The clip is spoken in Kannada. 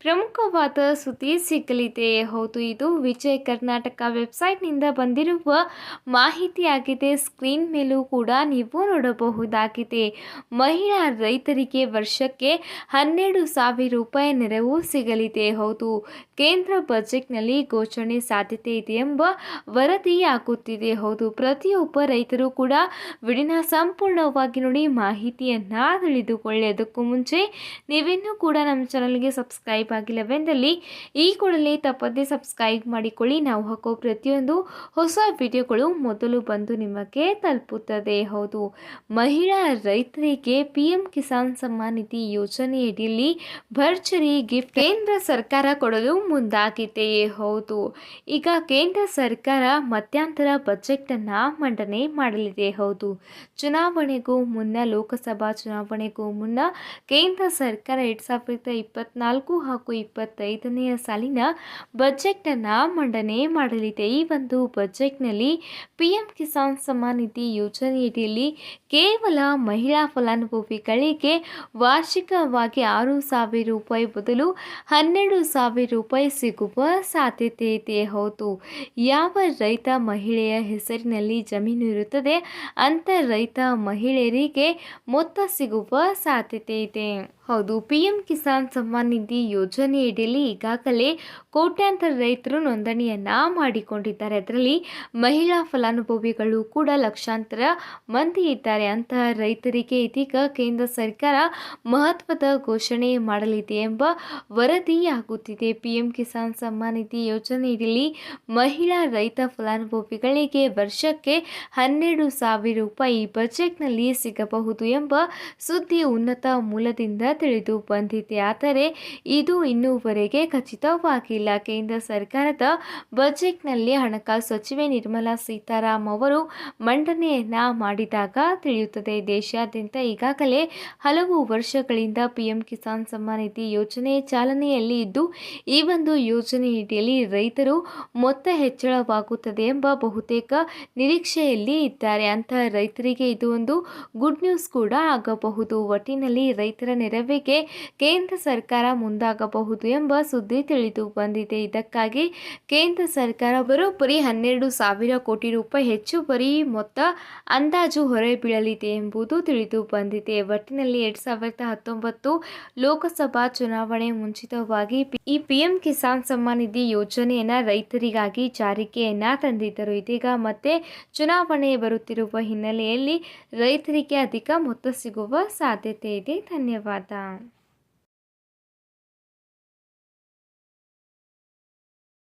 ಪ್ರಮುಖವಾದ ಸುದ್ದಿ ಸಿಗಲಿದೆ. ಹೌದು, ಇದು ವಿಜಯ ಕರ್ನಾಟಕ ವೆಬ್ಸೈಟ್ನಿಂದ ಬಂದಿರುವ ಮಾಹಿತಿಯಾಗಿದೆ. ಸ್ಕ್ರೀನ್ ಮೇಲೂ ಕೂಡ ನೀವು ನೋಡಬಹುದಾಗಿದೆ. ಮಹಿಳಾ ರೈತರಿಗೆ ವರ್ಷಕ್ಕೆ ಹನ್ನೆರಡು ಸಾವಿರ ರೂಪಾಯಿ ನೆರವು ಸಿಗಲಿದೆ. ಹೌದು, ಕೇಂದ್ರ ಬಜೆಟ್ನಲ್ಲಿ ಘೋಷಣೆ ಸಾಧ್ಯತೆ ಇದೆ ಎಂಬ ವರದಿಯಾಗುತ್ತಿದೆ. ಹೌದು, ಪ್ರತಿಯೊಬ್ಬ ರೈತರು ಕೂಡ ವಿಡಿನ ಸಂಪೂರ್ಣವಾಗಿ ನೋಡಿ ಮಾಹಿತಿಯನ್ನು ತಿಳಿದುಕೊಳ್ಳಿ ಮುಂಚೆ ನೀವಿನ್ನೂ ಕೂಡ ನಮ್ಮ ಚಾನಲ್ಗೆ ಸಬ್ಸ್ಕ್ರೈಬ್ ಆಗಿಲ್ಲವೆಂದಲ್ಲಿ ಈ ಕೂಡಲೇ ತಪ್ಪದೇ ಸಬ್ಸ್ಕ್ರೈಬ್ ಮಾಡಿಕೊಳ್ಳಿ. ನಾವು ಹಾಕೋ ಪ್ರತಿಯೊಂದು ಹೊಸ ವಿಡಿಯೋಗಳು ಮೊದಲು ಬಂದು ನಿಮಗೆ ತಲುಪುತ್ತದೆ. ಹೌದು. ಮಹಿಳಾ ರೈತರಿಗೆ ಪಿ ಕಿಸಾನ್ ಸಮ್ಮಾನ್ ನಿಧಿ ಯೋಜನೆಯಡಿಯಲ್ಲಿ ಭರ್ಜರಿ ಗಿಫ್ಟ್ ಕೇಂದ್ರ ಸರ್ಕಾರ ಕೊಡಲು ಮುಂದಾಗಿದೆಯೇ ಹೌದು. ಈಗ ಕೇಂದ್ರ ಸರ್ಕಾರ ಮಧ್ಯಂತರ ಬಜೆಟ್ ಅನ್ನ ಮಂಡನೆ ಮಾಡಲಿದೆ. ಹೌದು. ಚುನಾವಣೆಗೂ ಮುನ್ನ, ಲೋಕಸಭಾ ಚುನಾವಣೆಗೂ ಮುನ್ನ ಕೇಂದ್ರ ಸರ್ಕಾರ ಎರಡ್ ಸಾವಿರದ ಇಪ್ಪತ್ನಾಲ್ಕು ಇಪ್ಪತ್ತೈದನೆಯ ಸಾಲಿನ ಬಜೆಟ್ನ ಮಂಡನೆ ಮಾಡಲಿದೆ. ಈ ಒಂದು ಬಜೆಟ್ನಲ್ಲಿ ಪಿ ಎಂ ಕಿಸಾನ್ ಸಮ್ಮಾನ್ ನಿಧಿ ಯೋಜನೆಯಡಿಯಲ್ಲಿ ಕೇವಲ ಮಹಿಳಾ ಫಲಾನುಭವಿಗಳಿಗೆ ವಾರ್ಷಿಕವಾಗಿ ಆರು ಸಾವಿರ ರೂಪಾಯಿ ಬದಲು ಹನ್ನೆರಡು ಸಾವಿರ ರೂಪಾಯಿ ಸಿಗುವ ಸಾಧ್ಯತೆ ಇದೆ. ಹೌದು, ಯಾವ ರೈತ ಮಹಿಳೆಯ ಹೆಸರಿನಲ್ಲಿ ಜಮೀನು ಇರುತ್ತದೆ, ಅಂತ ರೈತ ಮಹಿಳೆಯರಿಗೆ ಮೊತ್ತ ಸಿಗುವ ಸಾಧ್ಯತೆ ಇದೆ. ಹೌದು ಪಿ ಎಂ ಕಿಸಾನ್ ಸಮ್ಮಾನ್ ನಿಧಿ ಯೋಜನೆಯಡಿಯಲ್ಲಿ ಈಗಾಗಲೇ ಕೋಟ್ಯಾಂತರ ರೈತರು ನೋಂದಣಿಯನ್ನು ಮಾಡಿಕೊಂಡಿದ್ದಾರೆ. ಅದರಲ್ಲಿ ಮಹಿಳಾ ಫಲಾನುಭವಿಗಳು ಕೂಡ ಲಕ್ಷಾಂತರ ಮಂದಿ ಇದ್ದಾರೆ. ಅಂತಹ ರೈತರಿಗೆ ಇದೀಗ ಕೇಂದ್ರ ಸರ್ಕಾರ ಮಹತ್ವದ ಘೋಷಣೆ ಮಾಡಲಿದೆ ಎಂಬ ವರದಿಯಾಗುತ್ತಿದೆ ಪಿಎಂ ಕಿಸಾನ್ ಸಮ್ಮಾನ್ ನಿಧಿ ಯೋಜನೆಯಡಿಯಲ್ಲಿ ಮಹಿಳಾ ರೈತ ಫಲಾನುಭವಿಗಳಿಗೆ ವರ್ಷಕ್ಕೆ ಹನ್ನೆರಡು ಸಾವಿರ ರೂಪಾಯಿ ಬಜೆಟ್ನಲ್ಲಿ ಸಿಗಬಹುದು ಎಂಬ ಸುದ್ದಿ ಉನ್ನತ ಮೂಲದಿಂದ ತಿಳಿದು ಬಂದಿದೆ. ಆದರೆ ಇದು ಇನ್ನೂವರೆಗೆ ಖಚಿತವಾಗಿಲ್ಲ ಕೇಂದ್ರ ಸರ್ಕಾರದ ಬಜೆಟ್ನಲ್ಲಿ ಹಣಕಾಸು ಸಚಿವೆ ನಿರ್ಮಲಾ ಸೀತಾರಾಮ್ ಅವರು ಮಂಡನೆಯನ್ನ ಮಾಡಿದಾಗ ತಿಳಿಯುತ್ತದೆ. ದೇಶಾದ್ಯಂತ ಈಗಾಗಲೇ ಹಲವು ವರ್ಷಗಳಿಂದ ಪಿಎಂ ಕಿಸಾನ್ ಸಮ್ಮಾನ್ ನಿಧಿ ಯೋಜನೆ ಚಾಲನೆಯಲ್ಲಿ ಇದ್ದು, ಈ ಒಂದು ಯೋಜನೆಯಡಿಯಲ್ಲಿ ರೈತರು ಮೊತ್ತ ಹೆಚ್ಚಳವಾಗುತ್ತದೆ ಎಂಬ ಬಹುತೇಕ ನಿರೀಕ್ಷೆಯಲ್ಲಿ ಇದ್ದಾರೆ. ಅಂತಹ ರೈತರಿಗೆ ಇದು ಒಂದು ಗುಡ್ ನ್ಯೂಸ್ ಕೂಡ ಆಗಬಹುದು. ಒಟ್ಟಿನಲ್ಲಿ ರೈತರ ನೆರವಿಗೆ ಕೇಂದ್ರ ಸರ್ಕಾರ ಮುಂದಾಗಬಹುದು. ಎಂಬ ಸುದ್ದಿ ತಿಳಿದು ಬಂದಿದೆ. ಇದಕ್ಕಾಗಿ ಕೇಂದ್ರ ಸರ್ಕಾರ ಬರೋಬ್ಬರಿ ಹನ್ನೆರಡು ಸಾವಿರ ಕೋಟಿ ರೂಪಾಯಿ ಹೆಚ್ಚು ಹೆಚ್ಚುವರಿ ಮೊತ್ತ ಅಂದಾಜು ಹೊರಬೀಳಲಿದೆ ಎಂಬುದು ತಿಳಿದು ಬಂದಿದೆ. ಒಟ್ಟಿನಲ್ಲಿ ಎರಡು ಸಾವಿರದ ಹತ್ತೊಂಬತ್ತು ಲೋಕಸಭಾ ಚುನಾವಣೆ ಮುಂಚಿತವಾಗಿ ಈ ಪಿಎಂ ಕಿಸಾನ್ ಸಮ್ಮಾನ್ ನಿಧಿ ಯೋಜನೆಯನ್ನ ರೈತರಿಗಾಗಿ ಜಾರಿಗೆಯನ್ನು ತಂದಿದ್ದರು. ಇದೀಗ ಮತ್ತೆ ಚುನಾವಣೆ ಬರುತ್ತಿರುವ ಹಿನ್ನೆಲೆಯಲ್ಲಿ ರೈತರಿಗೆ ಅಧಿಕ ಮೊತ್ತ ಸಿಗುವ ಸಾಧ್ಯತೆ ಇದೆ. ಧನ್ಯವಾದ.